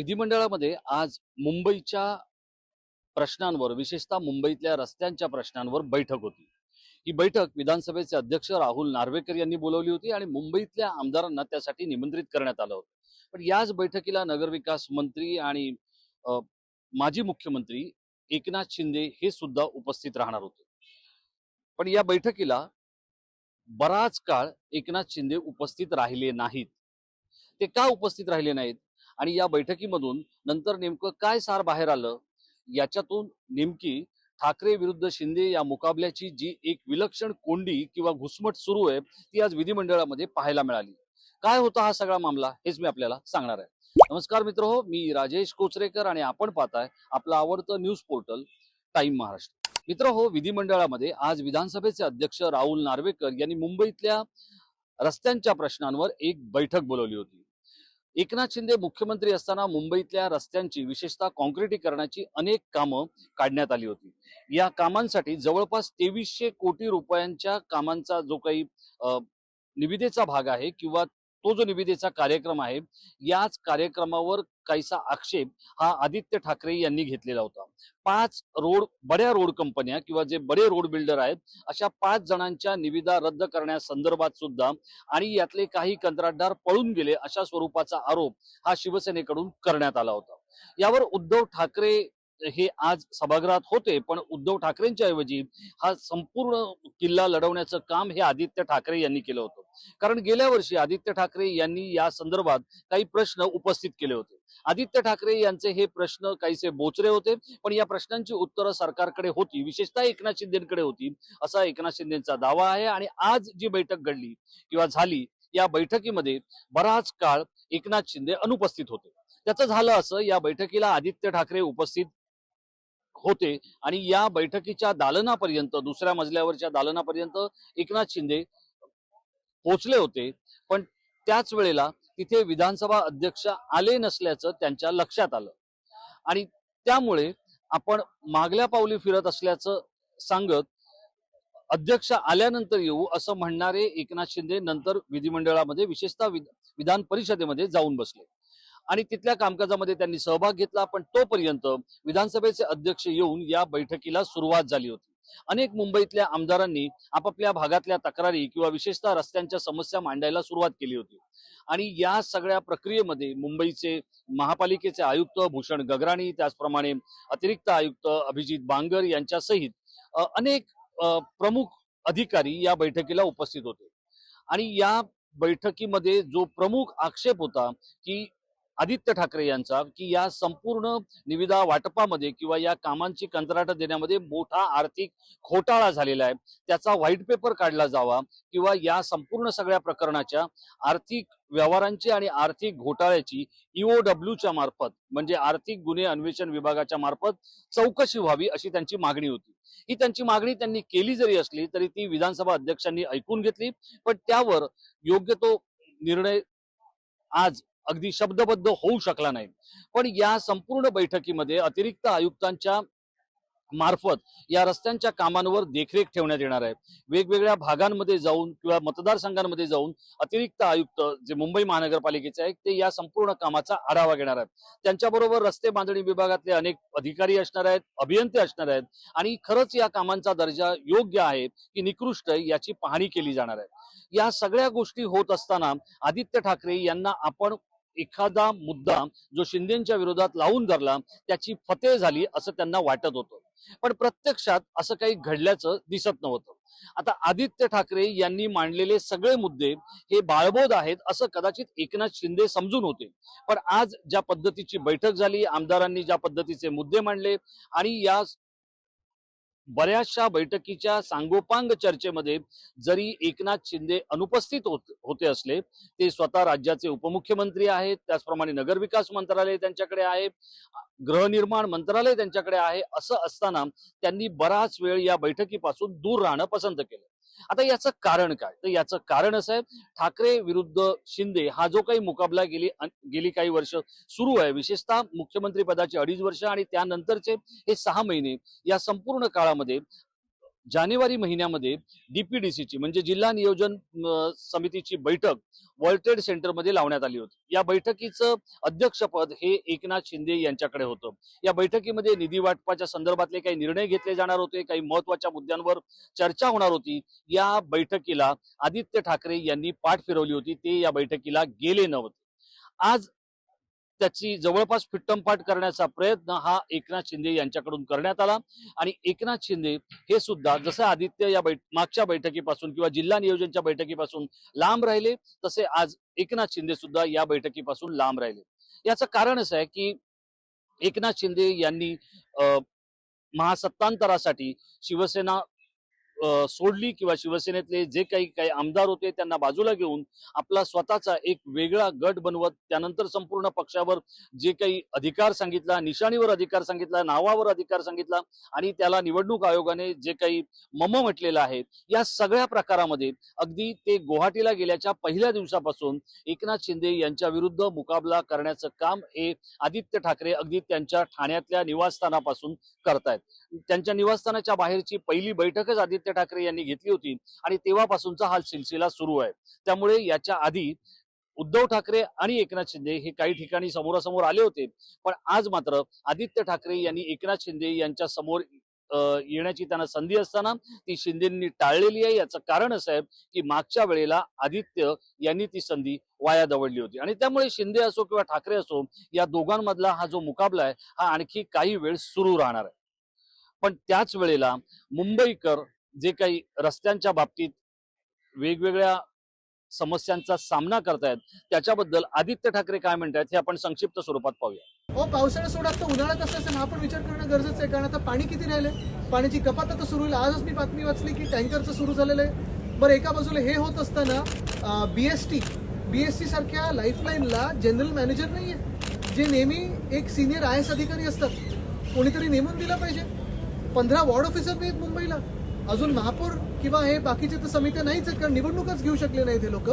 विधिमंडळामध्ये आज मुंबईच्या प्रश्नांवर विशेषतः मुंबईतल्या रस्त्यांच्या प्रश्नांवर बैठक होती. ही बैठक विधानसभेचे अध्यक्ष राहुल नार्वेकर यांनी बोलवली होती आणि मुंबईतल्या आमदारांना त्यासाठी निमंत्रित करण्यात आलं होतं. पण याच बैठकीला नगरविकास मंत्री आणि माजी मुख्यमंत्री एकनाथ शिंदे हे सुद्धा उपस्थित राहणार होते. पण या बैठकीला बराच काळ एकनाथ शिंदे उपस्थित राहिले नाहीत. ते का उपस्थित राहिले नाहीत? आणि या बैठकीमधून नंतर नेमकं काय सार बाहेर आलं? याच्यातून नेमकी ठाकरे विरुद्ध शिंदे या मुकाबल्याची जी एक विलक्षण कोंडी किंवा घुसमट सुरू आहे ती आज विधिमंडळामध्ये पाहायला मिळाली. काय होता हा सगळा मामला? हेच मी आपल्याला सांगणार आहे. नमस्कार मित्र हो मी राजेश कोचरेकर आणि आपण पाहताय आपलं आवडतं न्यूज पोर्टल टाइम महाराष्ट्र. मित्र हो विधिमंडळामध्ये आज विधानसभेचे अध्यक्ष राहुल नार्वेकर यांनी मुंबईतल्या रस्त्यांच्या प्रश्नांवर एक बैठक बोलवली होती. एकनाथ शिंदे मुख्यमंत्री असताना मुंबईतल्या रस्त्यांची विशेषतः कॉन्क्रिटीकरणाची अनेक कामं काढण्यात आली होती. या कामांसाठी जवळपास तेवीसशे कोटी रुपयांच्या कामांचा जो काही निविदेचा भाग आहे किंवा तो जो निविदेचा कार्यक्रम आहे याच कार्यक्रमावर काहीसा आक्षेप हा आदित्य ठाकरे यांनी घेतलेला होता. पाच रोड बड्या रोड कंपन्या किंवा जे बडे रोड बिल्डर आहेत अशा पाच जणांच्या निविदा रद्द करण्यासंदर्भात सुद्धा आणि यातले काही कंत्राटदार पळून गेले अशा स्वरूपाचा आरोप हा शिवसेनेकडून करण्यात आला होता. यावर उद्धव ठाकरे हे आज सभागृहात होते पण उद्धव ठाकरेंच्या ऐवजी हा संपूर्ण किल्ला लढवण्याचं काम हे आदित्य ठाकरे यांनी केलं होतं. कारण गेल्या वर्षी आदित्य ठाकरे यांनी या संदर्भात काही प्रश्न उपस्थित केले होते. आदित्य ठाकरे यांचे हे प्रश्न काहीसे बोचरे होते पण या प्रश्नांची उत्तरं सरकारकडे होती विशेषतः एकनाथ शिंदेकडे होती असा एकनाथ शिंदेचा दावा आहे. आणि आज जी बैठक घडली किंवा झाली या बैठकीमध्ये बराच काळ एकनाथ शिंदे अनुपस्थित होते. त्याचं झालं असं या बैठकीला आदित्य ठाकरे उपस्थित होते आणि या बैठकीच्या दालनापर्यंत दुसऱ्या मजल्यावरच्या दालनापर्यंत एकनाथ शिंदे पोचले होते. पण त्याच वेळेला तिथे विधानसभा अध्यक्ष आले नसल्याचं त्यांच्या लक्षात आलं. आणि त्यामुळे आपण मागल्या पावली फिरत असल्याचं सांगत अध्यक्ष आल्यानंतर येऊ असं म्हणणारे एकनाथ शिंदे नंतर विधिमंडळामध्ये विशेषतः विधान परिषदेमध्ये जाऊन बसले. आणि तिथल्या कामकाजामध्ये त्यांनी सहभाग घेतला पण तोपर्यंत विधानसभेचे अध्यक्ष येऊन या बैठकीला सुरुवात झाली होती. अनेक मुंबईतल्या आमदारांनी आपापल्या भागातल्या तक्रारी किंवा विशेषतः रस्त्यांच्या समस्या मांडायला सुरुवात केली होती. आणि या सगळ्या प्रक्रियेमध्ये मुंबईचे महापालिकेचे आयुक्त भूषण गगराणी त्याचप्रमाणे अतिरिक्त आयुक्त अभिजित बांगर यांच्यासहित अनेक प्रमुख अधिकारी या बैठकीला उपस्थित होते. आणि या बैठकीमध्ये जो प्रमुख आक्षेप होता की आदित्य ठाकरे यांचा की या संपूर्ण निविदा वाटपामध्ये किंवा या कामांची कंत्राट देण्यामध्ये मोठा आर्थिक घोटाळा झालेला आहे. त्याचा व्हाईट पेपर काढला जावा किंवा या संपूर्ण सगळ्या प्रकरणाच्या आर्थिक व्यवहारांची आणि आर्थिक घोटाळ्याची ईओडब्ल्यूच्या मार्फत म्हणजे आर्थिक गुन्हे अन्वेषण विभागाच्या मार्फत चौकशी व्हावी अशी त्यांची मागणी होती. ही त्यांची मागणी त्यांनी केली जरी असली तरी ती विधानसभा अध्यक्षांनी ऐकून घेतली पण त्यावर योग्य तो निर्णय आज अगदी शब्दबद्ध होऊ शकला नाही. पण या संपूर्ण बैठकीमध्ये अतिरिक्त आयुक्तांच्या मार्फत या रस्त्यांच्या कामांवर देखरेख ठेवण्यात येणार आहे. वेगवेगळ्या भागांमध्ये जाऊन किंवा मतदारसंघांमध्ये जाऊन अतिरिक्त आयुक्त जे मुंबई महानगरपालिकेचे आहेत ते या संपूर्ण कामाचा आढावा घेणार आहेत. त्यांच्याबरोबर रस्ते बांधणी विभागातले अनेक अधिकारी असणार आहेत अभियंते असणार आहेत आणि खरंच या कामांचा दर्जा योग्य आहे की निकृष्ट आहे याची पाहणी केली जाणार आहे. या सगळ्या गोष्टी होत असताना आदित्य ठाकरे यांना आपण एखादा मुद्दा जो शिंदेच्या विरोधात लावून धरला त्याची फते झाली असं त्यांना वाटत होतं. पण प्रत्यक्षात असं काही घडल्याचं दिसत नव्हतं. आता आदित्य ठाकरे यांनी मांडलेले सगळे मुद्दे हे बाळबोध आहेत असं कदाचित एकनाथ शिंदे समजून होते. पण आज ज्या पद्धतीची बैठक झाली आमदारांनी ज्या पद्धतीचे मुद्दे मांडले आणि या बऱ्याचशा बैठकीच्या सांगोपांग चर्चेमध्ये जरी एकनाथ शिंदे अनुपस्थित होत होते असले ते स्वतः राज्याचे उपमुख्यमंत्री आहेत त्याचप्रमाणे नगरविकास मंत्रालय त्यांच्याकडे आहे गृहनिर्माण मंत्रालय त्यांच्याकडे आहे असं असताना त्यांनी बराच वेळ या बैठकीपासून दूर राहणं पसंत केलं. आता याचं कारण काय? तर याचं कारण असं आहे ठाकरे विरुद्ध शिंदे हा जो काही मुकाबला गेली गेली काही वर्ष सुरू आहे विशेषतः मुख्यमंत्री पदाचे अडीच वर्ष आणि त्यानंतरचे हे सहा महिने या संपूर्ण काळामध्ये जानेवारी महिन्यामध्ये डीपीडीसीची म्हणजे जिल्हा नियोजन समितीची बैठक वर्ल्ड ट्रेड सेंटरमध्ये लावण्यात आली होती. या बैठकीचं अध्यक्षपद हे एकनाथ शिंदे यांच्याकडे होतं. या बैठकीमध्ये निधी वाटपाच्या संदर्भातले काही निर्णय घेतले जाणार होते काही महत्त्वाच्या मुद्द्यांवर चर्चा होणार होती. या बैठकीला आदित्य ठाकरे यांनी पाठ फिरवली होती. ते या बैठकीला गेले नव्हते. आज त्याची जवळपास फिट्टमपाट करण्याचा प्रयत्न हा एकनाथ शिंदे यांच्याकडून करण्यात आला. आणि एकनाथ शिंदे हे सुद्धा जसं आदित्य या बैठ मागच्या बैठकीपासून किंवा जिल्हा नियोजनच्या बैठकीपासून लांब राहिले तसे आज एकनाथ शिंदे सुद्धा या बैठकीपासून लांब राहिले. याचं कारण असं आहे की एकनाथ शिंदे यांनी महासत्तांतरासाठी शिवसेना सोडली किंवा शिवसेनेतले जे काही काही आमदार होते त्यांना बाजूला घेऊन आपला स्वतःचा एक वेगळा गट बनवत त्यानंतर संपूर्ण पक्षावर जे काही अधिकार सांगितला निशाणीवर अधिकार सांगितला नावावर अधिकार सांगितला आणि त्याला निवडणूक आयोगाने जे काही मम म्हटलेलं आहे या सगळ्या प्रकारामध्ये अगदी ते गुवाहाटीला गेल्याच्या पहिल्या दिवसापासून एकनाथ शिंदे यांच्या विरुद्ध मुकाबला करण्याचं काम हे आदित्य ठाकरे अगदी त्यांच्या ठाण्यातल्या निवासस्थानापासून करतायत. त्यांच्या निवासस्थानाच्या बाहेरची पहिली बैठकच आदित्य ठाकरे यांनी घेतली होती आणि तेव्हापासूनचा हा सिलसिला सुरू आहे. त्यामुळे याच्या आधी उद्धव ठाकरे आणि एकनाथ शिंदे हे काही ठिकाणी समोरासमोर आले होते. पण आज मात्र आदित्य ठाकरे यांनी एकनाथ शिंदे यांच्या समोर येण्याची त्यांना संधी असताना ती शिंदेंनी टाळलेली आहे. याचं कारण असं आहे की मागच्या वेळेला आदित्य यांनी ती संधी वाया दवडली होती. आणि त्यामुळे शिंदे असो किंवा ठाकरे असो या दोघांमधला हा जो मुकाबला आहे हा आणखी काही वेळ सुरू राहणार आहे. पण त्याच वेळेला मुंबईकर जे काही रस्त्यांच्या बाबतीत वेगवेगळ्या समस्यांचा सामना करतायत त्याच्याबद्दल आदित्य ठाकरे काय म्हणतायत हे आपण संक्षिप्त स्वरूपात पाहूया. हो पावसाळा सोडा आता उन्हाळा कसं असेल हा पण विचार करणं गरजेचं आहे कारण आता पाणी किती राहिले पाण्याची कपात आता सुरू होईल. आजच मी बातमी वाचली की टँकरचं सुरू झालेलं आहे. बरं एका बाजूला हे होत असताना बीएसटी बीएसटी सारख्या लाईफलाईनला जनरल मॅनेजर नाही आहे जे नेहमी एक सिनियर आय एस अधिकारी असतात. कोणीतरी नेमून दिला पाहिजे. पंधरा वॉर्ड ऑफिसर नाहीत मुंबईला. अजून महापौर किंवा हे बाकीचे तर समित्या नाहीच आहेत कारण निवडणूकच घेऊ शकले नाही ते लोक.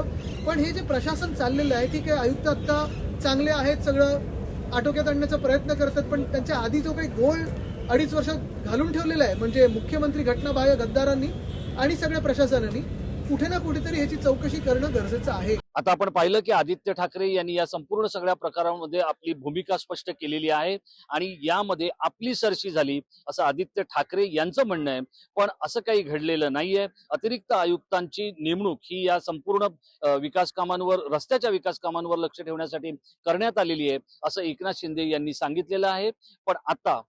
पण हे जे प्रशासन चाललेलं आहे ठीक आहे आयुक्त आत्ता चांगले आहेत सगळं आटोक्यात आणण्याचा प्रयत्न करतात पण त्यांच्या आधी जो काही गोळ अडीच वर्ष घालून ठेवलेला आहे म्हणजे मुख्यमंत्री घटनाबाह्य गद्दारांनी आणि सगळ्या प्रशासनाने कुठे ना कुठेतरी ह्याची चौकशी करणं गरजेचं आहे. आता आपण पाहिलं की आदित्य ठाकरे यांनी या संपूर्ण सगळ्या प्रकारांमध्ये आपली भूमिका स्पष्ट केलेली आहे आणि यामध्ये आपली सरशी झाली असं आदित्य ठाकरे यांचं म्हणणं आहे. पण असं काही घडलेलं नाहीये. अतिरिक्त आयुक्तांची नेमणूक ही या संपूर्ण विकास कामांवर रस्त्याच्या विकास कामांवर लक्ष ठेवण्यासाठी करण्यात आलेली आहे असं एकनाथ शिंदे यांनी सांगितलेलं आहे. पण आता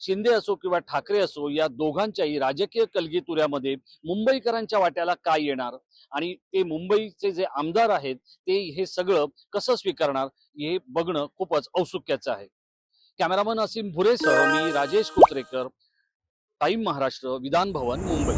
शिंदे असो किंवा ठाकरे असो या दोघांच्याही राजकीय कलगीतुऱ्यामध्ये मुंबईकरांच्या वाट्याला काय येणार? आणि ते मुंबईचे जे आमदार आहेत ते हे सगळं कसं स्वीकारणार हे बघणं खूपच औत्सुक्याचं आहे. कॅमेरामन असीम भुरेसह मी राजेश कुत्रेकर टाईम महाराष्ट्र विधान भवन मुंबई.